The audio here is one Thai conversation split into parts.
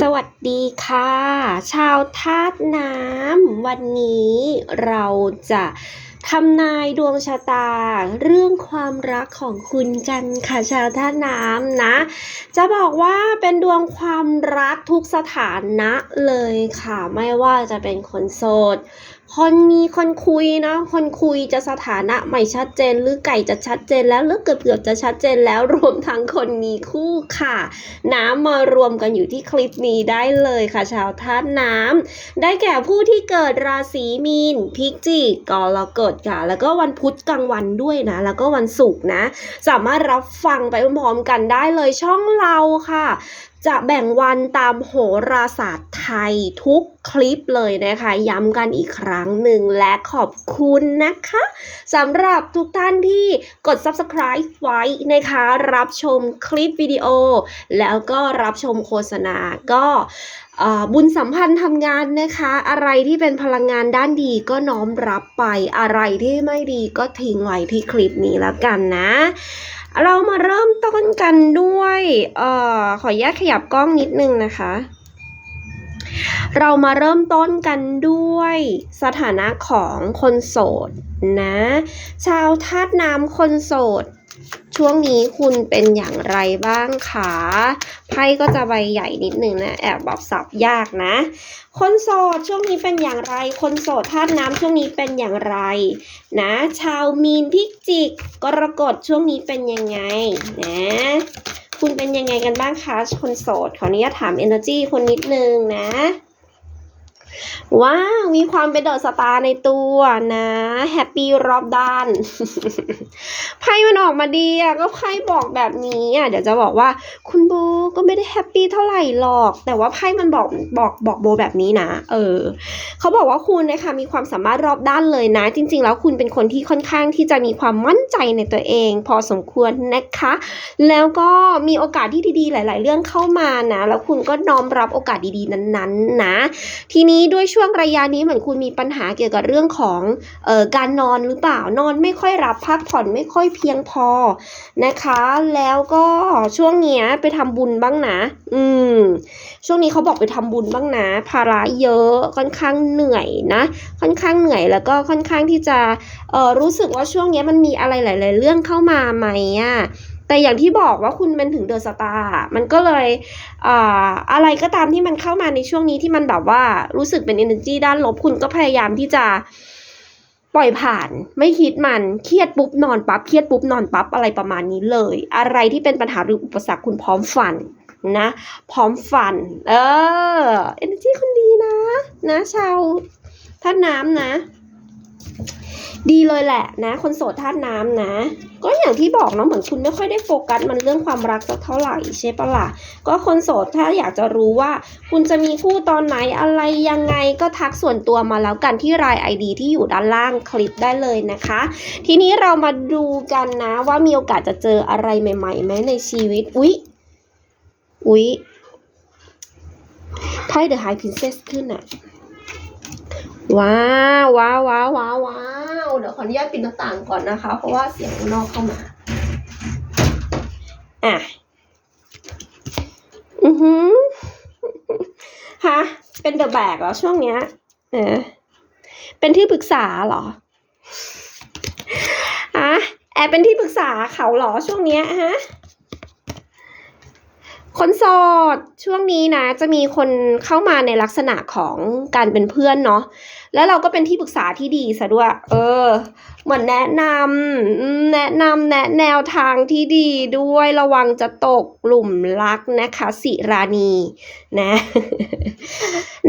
สวัสดีค่ะ ชาวธาตุน้ำวันนี้เราจะทำนายดวงชะตา เรื่องความรักของคุณกันค่ะชาวธาตุน้ำนะ จะบอกว่าเป็นดวงความรักทุกสถานะเลยค่ะ ไม่ว่าจะเป็นคนโสด คนมีคนคุยนะ คนคุยจะสถานะไม่ชัดเจน หรือไก่จะชัดเจนแล้วหรือเกือบเกือบจะชัดเจนแล้วรวมทั้งคนมีคู่ค่ะ น้ำมารวมกันอยู่ที่คลิปนี้ได้เลยค่ะ ชาวธาตุน้ำได้แก่ผู้ที่เกิดราศีมีน พิจิกกรกฎค่ะ แล้วก็วันพุธกลางวันด้วยนะ แล้วก็วันศุกร์นะ สามารถรับฟังไปพร้อมๆกันได้เลยช่องเราค่ะจะแบ่งวันตามโหราศาสตร์ไทยทุกคลิปเลยนะคะ ย้ำกันอีกครั้งหนึ่งและขอบคุณนะคะสำหรับทุกท่านที่กด subscribe ไว้นะคะ รับชมคลิปวิดีโอ แล้วก็รับชมโฆษณาก็บุญสัมพันธ์ทำงานนะคะ อะไรที่เป็นพลังงานด้านดีก็น้อมรับไปอะไรที่ไม่ดีก็ทิ้งไว้ที่คลิปนี้แล้วกันนะ เรามาเริ่มต้นกันด้วยเอ่อขอแยกขยับกล้องนิดนึงนะคะ เรามาเริ่มต้นกันด้วยสถานะของคนโสดนะ ชาวธาตุน้ำคนโสด ช่วงนี้คุณเป็นอย่างไรบ้างคะไพ่ก็จะใบใหญ่นิดนึงนะ แอบบอกสับยากนะ คนโสดช่วงนี้เป็นอย่างไร คนโสดธาตุน้ำช่วงนี้เป็นอย่างไร นะ ชาวมีนพิจิกกรกฎช่วงนี้เป็นยังไงนะคุณเป็นยังไงกันบ้างคะคนโสดขออนุญาตถาม energy คนนิดนึงนะ ว้าว มีความเป็นเดอะสตาร์ในตัวนะแฮปปี้รอบด้าน ไพ่มันออกมาดีอะ ก็ไพ่บอกแบบนี้อะ เดี๋ยวจะบอกว่า คุณโบก็ไม่ได้แฮปปี้เท่าไหร่หรอก แต่ว่าไพ่มันบอกบอกบอกโบแบบนี้นะ เออ เขาบอกว่าคุณนะคะมีความสามารถรอบด้านเลยนะ จริง ๆ แล้วคุณเป็นคนที่ค่อนข้างที่จะมีความมั่นใจในตัวเอง พอสมควรนะคะ แล้วก็มีโอกาสที่ดีๆ หลาย ๆ เรื่องเข้ามานะ แล้วคุณก็น้อมรับโอกาสดีๆ นั้น ๆ นะ ทีนี้ด้วยช่วงระยะนี้เหมือนคุณมีปัญหาเกี่ยวกับเรื่องของออการนอนหรือเปล่านอนไม่ค่อยรับพักผ่อนไม่ค่อยเพียงพอนะคะ แล้วก็ช่วงเนี้ยไปทำบุญบ้างนะ อืม ช่วงนี้เขาบอกไปทำบุญบ้างนะ ภาระเยอะค่อนข้างเหนื่อยนะ ค่อนข้างเหนื่อยแล้วก็ค่อนข้างที่จะเออรู้สึกว่าช่วงเนี้ยมันมีอะไรหลาย ๆ เรื่องเข้ามาไหมอะ แต่อย่างที่บอกว่าคุณเป็นถึงเดอะสตาร์มันก็เลยอ่าอะไรก็ตามที่มันเข้ามาในช่วงนี้ที่มันแบบว่ารู้สึกเป็น energy ด้านลบคุณก็พยายามที่จะปล่อยผ่านไม่คิดมันเครียดปุ๊บนอนปั๊บเครียดปุ๊บนอนปั๊บอะไรประมาณนี้เลย อะไรที่เป็นปัญหาหรืออุปสรรคคุณพร้อมฟันนะ พร้อมฟัน เออ energy คุณดีนะ นะชาวท่าตุน้ำนะ ดีเลยแหละนะ คนโสดธาตุน้ำนะ ก็อย่างที่บอกเนาะเหมือนคุณไม่ค่อยได้โฟกัสมันเรื่องความรักสักเท่าไหร่ใช่ปะล่ะก็คนโสดถ้าอยากจะรู้ว่า คุณจะมีคู่ตอนไหนอะไรยังไงก็ทักส่วนตัวมาแล้วกันที่ราย ID ที่อยู่ด้านล่างคลิปได้เลยนะคะ ทีนี้เรามาดูกันนะว่ามีโอกาสจะเจออะไรใหม่ๆไหมในชีวิตอุ๊ยอุ๊ยไพ่ The High Princess ขึ้นอะ ว้าวว้าวว้าวว้าวว้าวเดี๋ยวขออนุญาตปิดหน้าต่างก่อนนะคะ เพราะว่าเสียงข้างนอกเข้ามาอะอือหือฮะเป็นเดอะแบกเหรอช่วงเนี้ยเออเป็นที่ปรึกษาเหรออะแอบเป็นที่ปรึกษาเขาเหรอช่วงเนี้ยฮะ คนโสดช่วงนี้นะ จะมีคนเข้ามาในลักษณะของการเป็นเพื่อนเนาะแล้วเราก็เป็นที่ปรึกษาที่ดีซะด้วย เออ เหมือนแนะนำแนะนำแนะแนวทางที่ดีด้วยระวังจะตกหลุมรักนะคะสิราณีนะ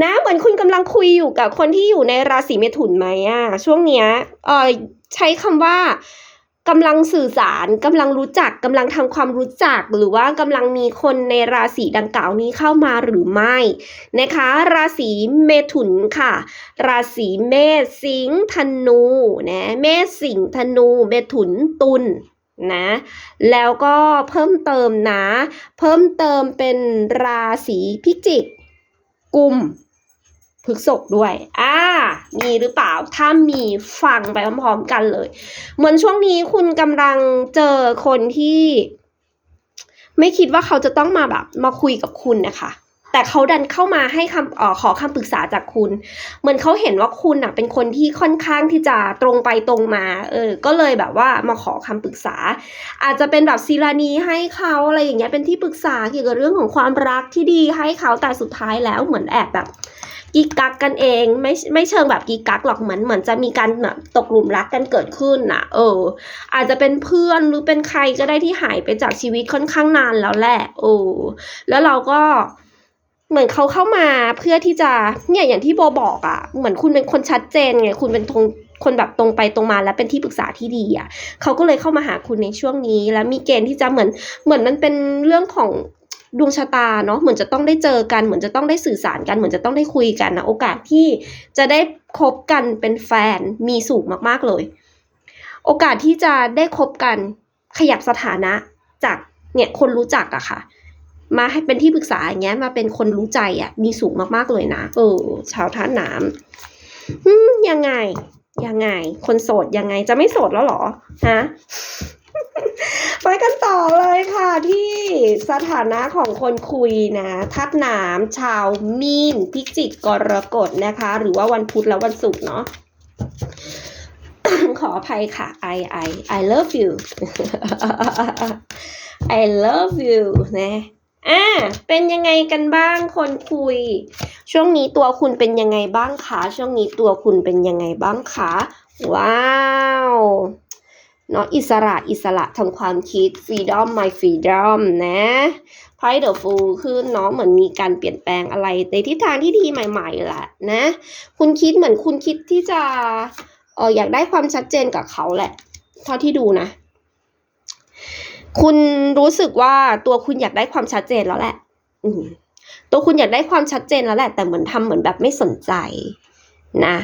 นะเหมือนคุณกำลังคุยอยู่กับคนที่อยู่ในราศีเมถุนไหมอะช่วงเนี้ยเออใช้คำว่า กำลังสื่อสารกำลังรู้จักกำลังทำความรู้จัก หรือว่ากำลังมีคนในราศีดังกล่าวนี้เข้ามาหรือไม่นะคะ ราศีเมถุนค่ะ ราศีเมษสิงห์ธนูนะเมษสิงห์ธนู เมถุนตุลนะแล้วก็เพิ่มเติมนะ เพิ่มเติมเป็นราศีพิจิกกุม พฤกษกด้วย อ่า มีหรือเปล่า ถ้ามีฟังไปพร้อมๆกันเลย เหมือนช่วงนี้คุณกำลังเจอคนที่ ไม่คิดว่าเขาจะต้องมาแบบ มาคุยกับคุณนะคะ แต่เขาดันเข้ามาให้คำออขอคำปรึกษาจากคุณ เหมือนเขาเห็นว่าคุณอะเป็นคนที่ค่อนข้างที่จะตรงไปตรงมา เออ ก็เลยแบบว่ามาขอคำปรึกษา อาจจะเป็นแบบศิลานีให้เขาอะไรอย่างเงี้ย เป็นที่ปรึกษาเกี่ยวกับเรื่องของความรักที่ดีให้เขา แต่สุดท้ายแล้วเหมือนแอบแบบ กีกักกันเองไม่ไม่เชิงแบบกีกักหรอกเหมือนเหมือนจะมีการแบบตกหลุมรักกันเกิดขึ้นน่ะเออ อาจจะเป็นเพื่อนหรือเป็นใครก็ได้ที่หายไปจากชีวิตค่อนข้างนานแล้วแหละโอ้แล้วเราก็เหมือนเขาเข้ามาเพื่อที่จะเนี่ยอย่างที่โบบอกอะ่ะ เหมือนคุณเป็นคนชัดเจนไงคุณเป็นตรงคนแบบตรงไปตรงมาและเป็นที่ปรึกษาที่ดีอะ่ะเขาก็เลยเข้ามาหาคุณในช่วงนี้ แล้วมีเกณฑ์ที่จะเหมือนเหมือนมันเป็นเรื่องของ ดวงชะตาเนาะเหมือนจะต้องได้เจอกัน เหมือนจะต้องได้สื่อสารกัน เหมือนจะต้องได้คุยกันนะโอกาสที่จะได้คบกันเป็นแฟนมีสูงมากๆเลย โอกาสที่จะได้คบกันขยับสถานะจากเนี่ยคนรู้จักอะค่ะ มาให้เป็นที่ปรึกษาอย่างเงี้ยมาเป็นคนรู้ใจอะมีสูงมากๆเลยนะเออชาวท่าน้ำยังไงยังไง คนโสดยังไงจะไม่โสดแล้วหรอฮะ ไปกันต่อเลยค่ะที่สถานะของคนคุยนะทัดน้ำชาวมีนพิจิกกรกฎนะคะ หรือว่าวันพุธและวันศุกร์เนาะขออภัยค่ะ I I I love you I love you นะอ่าเป็นยังไงกันบ้างคนคุย ช่วงนี้ตัวคุณเป็นยังไงบ้างคะช่วงนี้ตัวคุณเป็นยังไงบ้างคะว้าว เนาะอิสระอิสระทำความคิด freedom my freedom นะไพ่เดอะฟูขึ้นเนาะเหมือนมีการเปลี่ยนแปลงอะไรในทิศทางที่ดีใหม่ๆแหละนะ คุณคิดเหมือนคุณคิดที่จะเอออยากได้ความชัดเจนกับเขาแหละ เท่าที่ดูนะ คุณรู้สึกว่าตัวคุณอยากได้ความชัดเจนแล้วแหละตัวคุณอยากได้ความชัดเจนแล้วแหละ แต่เหมือนทำเหมือนแบบไม่สนใจนะ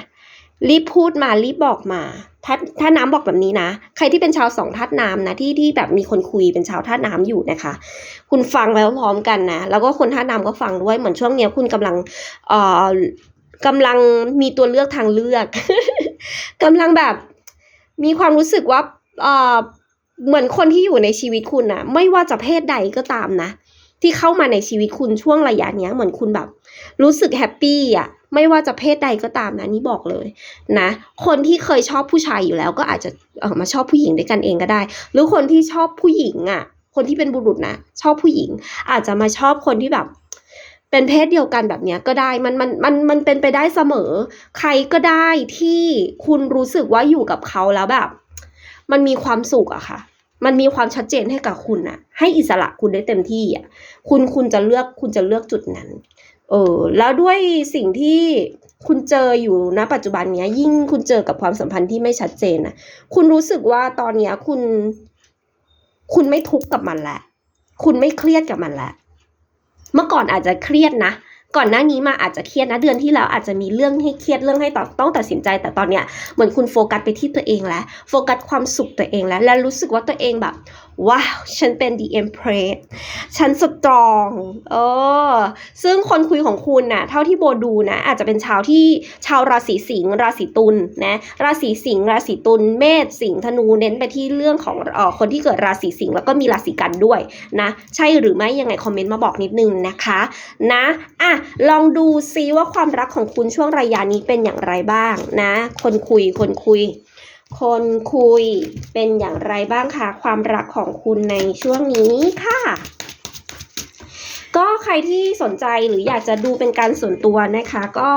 รีบพูดมารีบบอกมาถ้าถ้าน้ำบอกแบบนี้นะ ใครที่เป็นชาวสองธาตุน้ำนะที่ที่แบบมีคนคุยเป็นชาวธาตุน้ำอยู่นะคะ คุณฟังแล้วพร้อมกันนะ แล้วก็คนธาตุน้ำก็ฟังด้วยเหมือนช่วงเนี้ยคุณกำลังเอ่อกำลังมีตัวเลือกทางเลือกกำลังแบบมีความรู้สึกว่าเอ่อเหมือนคนที่อยู่ในชีวิตคุณนะไม่ว่าจะเพศใดก็ตามนะ ที่เข้ามาในชีวิตคุณช่วงระยะเนี้ยเหมือนคุณแบบ รู้สึกแฮปปี้อะไม่ว่าจะเพศใดก็ตามนะนี่บอกเลยนะ คนที่เคยชอบผู้ชายอยู่แล้วก็อาจจะเออมาชอบผู้หญิงด้วยกันเองก็ได้ หรือคนที่ชอบผู้หญิงอะ คนที่เป็นบุรุษนะชอบผู้หญิง อาจจะมาชอบคนที่แบบ เป็นเพศเดียวกันแบบเนี้ยก็ได้มันมันมันมันเป็นไปได้เสมอ ใครก็ได้ที่คุณรู้สึกว่าอยู่กับเขาแล้วแบบ มันมีความสุขอะค่ะ มันมีความชัดเจนให้กับคุณอะให้อิสระคุณได้เต็มที่อะคุณคุณจะเลือกคุณจะเลือกจุดนั้น เออแล้วด้วยสิ่งที่คุณเจออยู่ณปัจจุบันเนี้ย ยิ่งคุณเจอกับความสัมพันธ์ที่ไม่ชัดเจนนะคุณรู้สึกว่าตอนเนี้ยคุณ คุณไม่ทุกข์กับมันแล้วคุณไม่เครียดกับมันแล้วเมื่อก่อนอาจจะเครียดนะ ก่อนหน้านี้มาอาจจะเครียดนะเดือนที่แล้วอาจจะมีเรื่องให้เครียดเรื่องให้ต้องต้องตัดสินใจ แต่ตอนเนี้ยเหมือนคุณโฟกัสไปที่ตัวเองแล้ว โฟกัสความสุขตัวเองแล้ว และรู้สึกว่าตัวเองแบบว้าว ฉันเป็น the empress ฉันสตรองเออซึ่งคนคุยของคุณน่ะ เท่าที่โบดูนะ อาจจะเป็นชาวที่ชาวราศีสิงห์ราศีตุลนะราศีสิงห์ราศีตุลเมษสิงห์ธนูเน้นไปที่เรื่องของเอ่อคนที่เกิดราศีสิงห์แล้วก็มีราศีกันด้วยนะ ใช่หรือไม่ยังไงคอมเมนต์มาบอกนิดนึงนะคะนะอะลองดูซิว่าความรักของคุณช่วงระยะนี้เป็นอย่างไรบ้างนะ คนคุยคนคุย คนคุยเป็นอย่างไรบ้างคะความรักของคุณในช่วงนี้ค่ะ ก็ใครที่สนใจหรืออยากจะดูเป็นการส่วนตัวนะคะ ก็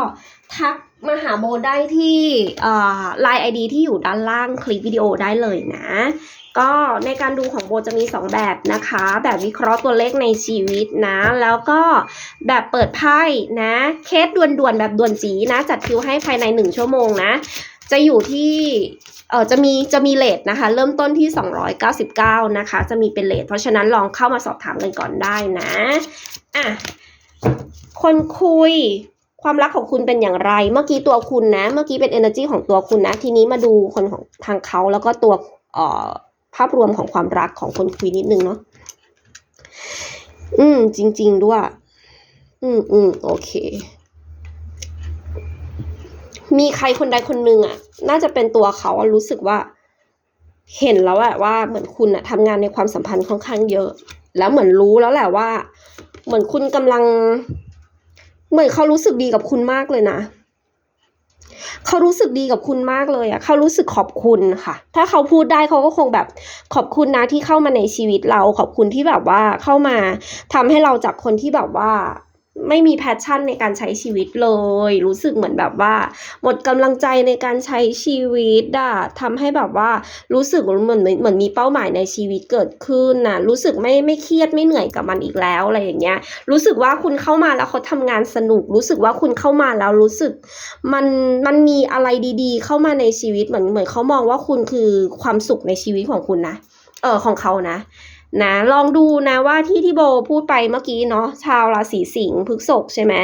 ทักมาหาโบได้ที่ไลน์ไอดีที่อยู่ด้านล่างคลิปวิดีโอได้เลยนะ ก็ในการดูของโบจะมี 2 แบบนะคะ แบบวิเคราะห์ตัวเลขในชีวิตนะ แล้วก็แบบเปิดไพ่นะ เคสด่วนๆแบบด่วนจีนะ จัดคิวให้ภายใน 1 ชั่วโมงนะ จะอยู่ที่เออจะมีจะมีเลทนะคะ เริ่มต้นที่ 299 นะคะ จะมีเป็นเลทเพราะฉะนั้นลองเข้ามาสอบถามกันก่อนได้นะอะคนคุยความรักของคุณเป็นอย่างไร เมื่อกี้ตัวคุณนะ เมื่อกี้เป็น energy ของตัวคุณนะ ทีนี้มาดูคนของทางเขาแล้วก็ตัวเอ่อภาพรวมของความรักของคนคุยนิดนึงเนาะ อืม จริง ๆ ด้วย อืมอืมโอเค มีใครคนใดคนหนึ่งอะน่าจะเป็นตัวเขารู้สึกว่า เห็นแล้วอะว่าเหมือนคุณอะทำงานในความสัมพันธ์ค่อนข้างเยอะ แล้วเหมือนรู้แล้วแหละว่า เหมือนคุณกำลัง เหมือนเขารู้สึกดีกับคุณมากเลยนะเขารู้สึกดีกับคุณมากเลยอะเขารู้สึกขอบคุณค่ะ ถ้าเขาพูดได้เขาก็คงแบบขอบคุณนะที่เข้ามาในชีวิตเรา ขอบคุณที่แบบว่าเข้ามาทำให้เราจากคนที่แบบว่า ไม่มีแพชชั่นในการใช้ชีวิตเลย รู้สึกเหมือนแบบว่า หมดกำลังใจในการใช้ชีวิตอะทำให้แบบว่ารู้สึกเหมือนเหมือนมีเป้าหมายในชีวิตเกิดขึ้นน่ะรู้สึกไม่ไม่เครียดไม่เหนื่อยกับมันอีกแล้วอะไรอย่างเงี้ย รู้สึกว่าคุณเข้ามาแล้วเขาทำงานสนุก รู้สึกว่าคุณเข้ามาแล้วรู้สึกมันมันมีอะไรดีๆ เข้ามาในชีวิตเหมือนเหมือนเขามองว่าคุณคือความสุขในชีวิตของคุณนะเออของเขานะ นะลองดูนะว่าที่ที่โบพูดไปเมื่อกี้เนาะชาวราศีสิงห์พฤษภใช่ไหม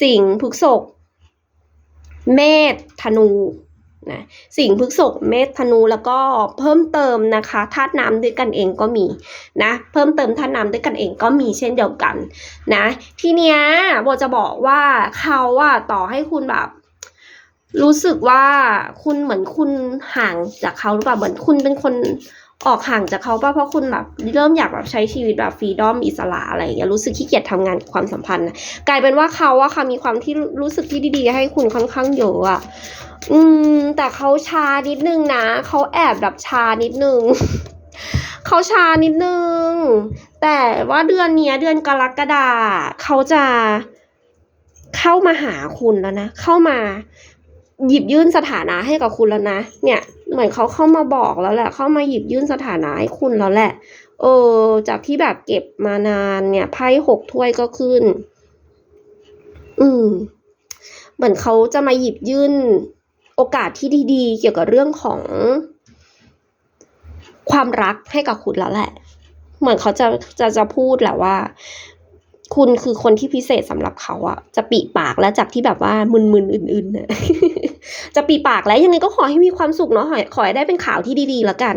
สิงห์พฤษภเมษธนูนะสิงห์พฤษภเมษธนูแล้วก็เพิ่มเติมนะคะธาตุน้ำด้วยกันเองก็มีนะเพิ่มเติมธาตุน้ำด้วยกันเองก็มีเช่นเดียวกันนะทีเนี้ยโบจะบอกว่าเขาอะต่อให้คุณแบบรู้สึกว่าคุณเหมือนคุณห่างจากเขาหรือเปล่าเหมือนคุณเป็นคน ออกห่างจากเขาป่ะเพราะคุณแบบเริ่มอยากแบบใช้ชีวิตแบบฟรีดอมอิสระอะไรอย่างเงี้ยรู้สึกขี้เกียจทำงานความสัมพันธ์กลายเป็นว่าเขาอะค่ะมีความที่รู้สึกที่ดีๆ ให้คุณค่อนข้างเยอะอะอืม แต่เขาชานิดนึงนะเขาแอบแบบชานิดนึงเขาชานิดนึง แต่ว่าเดือนเนี้ยเดือนกรกฎาเขาจะเข้ามาหาคุณแล้วนะ เข้ามาหยิบยื่นสถานะให้กับคุณแล้วนะ เนี่ย เหมือนเขาเข้ามาบอกแล้วแหละ เข้ามาหยิบยื่นสถานะให้คุณแล้วแหละ เออ จากที่แบบเก็บมานานเนี่ยไพ่หกถ้วยก็ขึ้น อืม เหมือนเขาจะมาหยิบยื่นโอกาสที่ดีๆ เกี่ยวกับเรื่องของ ความรักให้กับคุณแล้วแหละ เหมือนเขาจะจะจะพูดแหละว่า คุณคือคนที่พิเศษสำหรับเขาอะจะปีปากแล้วจากที่แบบว่ามึนๆอื่นๆเนี่ย จะปีปากแล้วยังไงก็ขอให้มีความสุขเนาะขอขอให้ได้เป็นข่าวที่ดีๆแล้วกัน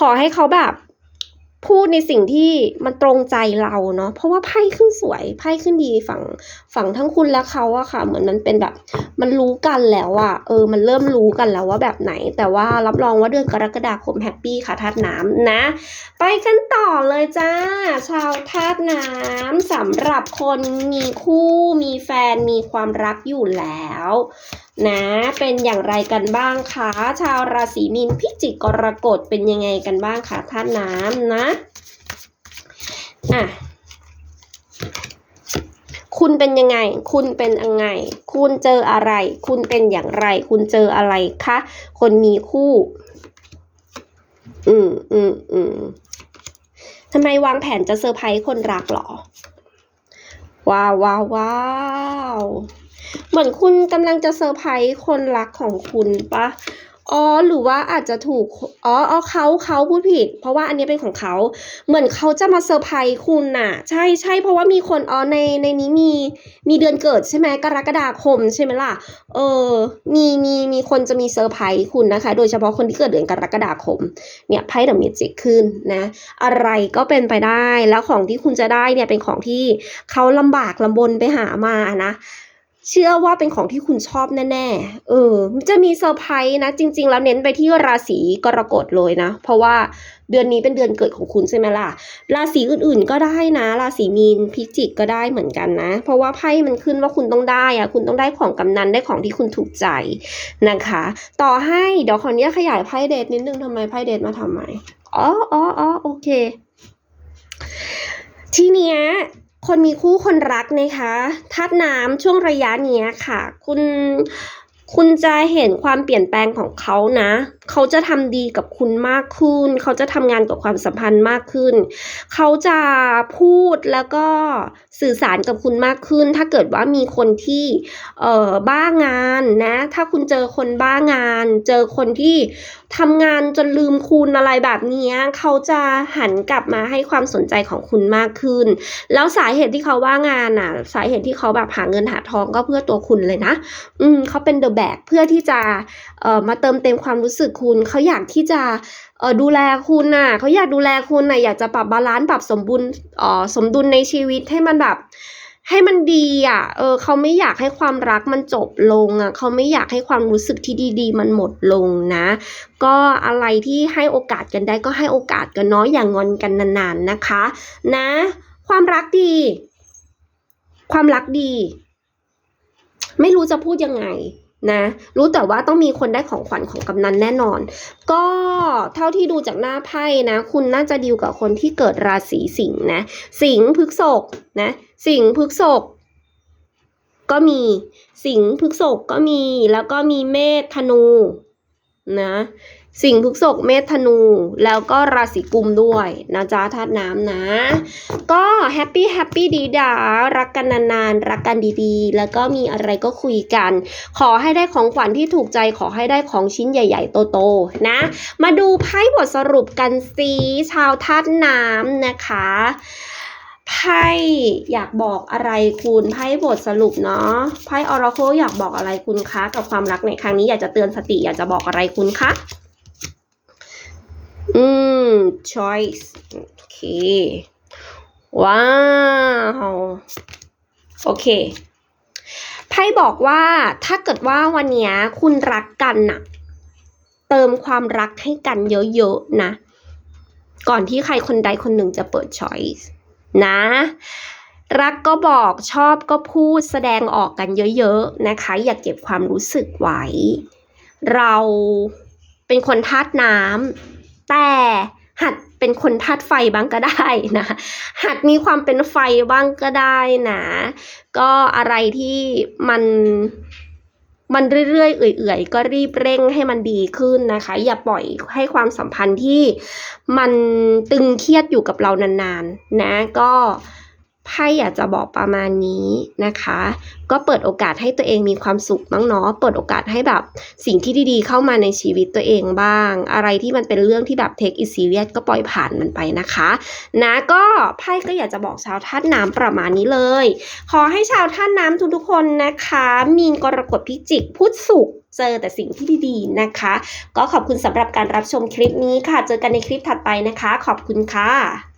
ขอให้เขาแบบพูดในสิ่งที่มันตรงใจเราเนาะเพราะว่าไพ่ขึ้นสวยไพ่ขึ้นดีฝั่งฝั่งทั้งคุณและเขาอะค่ะ เหมือนมันเป็นแบบ มันรู้กันแล้วอะเออ มันเริ่มรู้กันแล้วว่าแบบไหน แต่ว่ารับรองว่าเดือนกรกฎาคมแฮปปี้ค่ะธาตุน้ำนะ ไปกันต่อเลยจ้า ชาวธาตุน้ำสำหรับคนมีคู่มีแฟนมีความรักอยู่แล้ว นะเป็นอย่างไรกันบ้างคะชาวราศีมีนพิจิกกรกฎเป็นยังไงกันบ้างคะธาตุน้ำนะอะคุณเป็นยังไง คุณเป็นยังไง คุณเจออะไร คุณเป็นอย่างไร คุณเจออะไรคะ คนมีคู่ อืมอืมอืมทำไมวางแผนจะเซอร์ไพรส์คนรักหรอ ว้าวว้าวว้าว เหมือนคุณกำลังจะเซอร์ไพรส์คนรักของคุณปะอ๋อหรือว่าอาจจะถูกอ๋ออ๋อเขาเขาพูดผิด เพราะว่าอันนี้เป็นของเขา เหมือนเขาจะมาเซอร์ไพรส์คุณน่ะ ใช่ใช่เพราะว่ามีคนอ๋อในในนี้มีมีเดือนเกิดใช่ไหมกรกฎาคมใช่ไหมล่ะเออมีมีมีคนจะมีเซอร์ไพรส์คุณนะคะ โดยเฉพาะคนที่เกิดเดือนกรกฎาคมเนี่ยไพ่เดอะมิจิกขึ้นนะ อะไรก็เป็นไปได้แล้วของที่คุณจะได้เนี่ยเป็นของที่เขาลำบากลำบนไปหามานะ เชื่อว่าเป็นของที่คุณชอบแน่ๆ เออ จะมีเซอร์ไพรส์นะ จริง ๆ แล้วเน้นไปที่ราศีกรกฎเลยนะ เพราะว่าเดือนนี้เป็นเดือนเกิดของคุณใช่ไหมล่ะ ราศีอื่นๆก็ได้นะ ราศีมีนพิจิกก็ได้เหมือนกันนะ เพราะว่าไพ่มันขึ้นว่าคุณต้องได้อะคุณต้องได้ของกำนันได้ของที่คุณถูกใจนะคะ ต่อให้เดี๋ยวขออนุญาตขยายไพ่เดทนิดนึงทำไมไพ่เดทมาทำไม อ๋ออ๋ออ๋อโอเค ทีเนี้ย คนมีคู่คนรักนะคะธาตุน้ำช่วงระยะเนี้ยค่ะ คุณ คุณจะเห็นความเปลี่ยนแปลงของเขานะ เขาจะทำดีกับคุณมากขึ้น เขาจะทำงานกับความสัมพันธ์มากขึ้น เขาจะพูดแล้วก็สื่อสารกับคุณมากขึ้น ถ้าเกิดว่ามีคนที่เอ่อบ้างานนะ ถ้าคุณเจอคนบ้างาน เจอคนที่ทำงานจนลืมคุณอะไรแบบนี้เขาจะหันกลับมาให้ความสนใจของคุณมากขึ้น แล้วสาเหตุที่เขาว่างงานอะ สาเหตุที่เขาแบบหาเงินหาทองก็เพื่อตัวคุณเลยนะ อืมเขาเป็นเดอะแบกเพื่อที่จะเอ่อมาเติมเต็มความรู้สึกคุณเขาอยากที่จะเอ่อดูแลคุณน่ะเขาอยากดูแลคุณน่ะอยากจะปรับบาลานซ์ปรับสมบุญเอ่อสมดุลในชีวิตให้มันแบบให้มันดีอะ เออเขาไม่อยากให้ความรักมันจบลงอะเขาไม่อยากให้ความรู้สึกที่ดี ๆ มันหมดลงนะ ก็อะไรที่ให้โอกาสกันได้ก็ให้โอกาสกันเนาะอย่างงอนกันนานๆนะคะ นะ ความรักดี ความรักดี ไม่รู้จะพูดยังไง นะ รู้แต่ว่าต้องมีคนได้ของขวัญของกำนันแน่นอน ก็เท่าที่ดูจากหน้าไพ่นะ คุณน่าจะดีลกับคนที่เกิดราศีสิงห์นะ สิงห์พฤกษกนะ สิงห์พฤกษกก็มีสิงห์พฤกษกก็มีแล้วก็มีเมษธนูนะ สิงห์พฤษภเมษธนู แล้วก็ราศีกุมด้วยนะจ๊ะธาตุน้ำนะ ก็แฮปปี้แฮปปี้ดีดารักกันนานๆ รักกันดีๆ แล้วก็มีอะไรก็คุยกัน ขอให้ได้ของขวัญที่ถูกใจขอให้ได้ของชิ้นใหญ่ ๆ โตๆนะ มาดูไพ่บทสรุปกันสิชาวธาตุน้ำนะคะไพ่อยากบอกอะไรคุณไพ่บทสรุปเนาะไพ่ออร์โคอยากบอกอะไรคุณคะ กับความรักในครั้งนี้อยากจะเตือนสติอยากจะบอกอะไรคุณคะ อืม choice โอเค ว้าว โอเค ไพ่บอกว่าถ้าเกิดว่าวันนี้คุณรักกันน่ะ เติมความรักให้กันเยอะๆนะ ก่อนที่ใครคนใดคนหนึ่งจะเปิดช้อยส์นะ รักก็บอกชอบก็พูดแสดงออกกันเยอะๆนะคะ อย่าเก็บความรู้สึกไว้ เราเป็นคนธาตุน้ำ แต่หัดเป็นคนธาตุไฟบ้างก็ได้นะ หัดมีความเป็นไฟบ้างก็ได้นะ ก็อะไรที่มันมันเรื่อยๆ เอื่อยๆ ก็รีบเร่งให้มันดีขึ้นนะคะ อย่าปล่อยให้ความสัมพันธ์ที่มันตึงเครียดอยู่กับเรานานๆ นะ ก็ ไพ่อยากจะบอกประมาณนี้นะคะ ก็เปิดโอกาสให้ตัวเองมีความสุขบ้างเนาะเปิดโอกาสให้แบบสิ่งที่ดีๆเข้ามาในชีวิตตัวเองบ้าง อะไรที่มันเป็นเรื่องที่แบบ take it serious ก็ปล่อยผ่านมันไปนะคะ นะก็ไพ่ก็อยากจะบอกชาวธาตุน้ำประมาณนี้เลย ขอให้ชาวท่าตุน้ำทุกๆคนนะคะ มีนกรกฎพิจิกพุทธสุขเจอแต่สิ่งที่ดีๆนะคะ ก็ขอบคุณสำหรับการรับชมคลิปนี้ค่ะ เจอกันในคลิปถัดไปนะคะ ขอบคุณค่ะ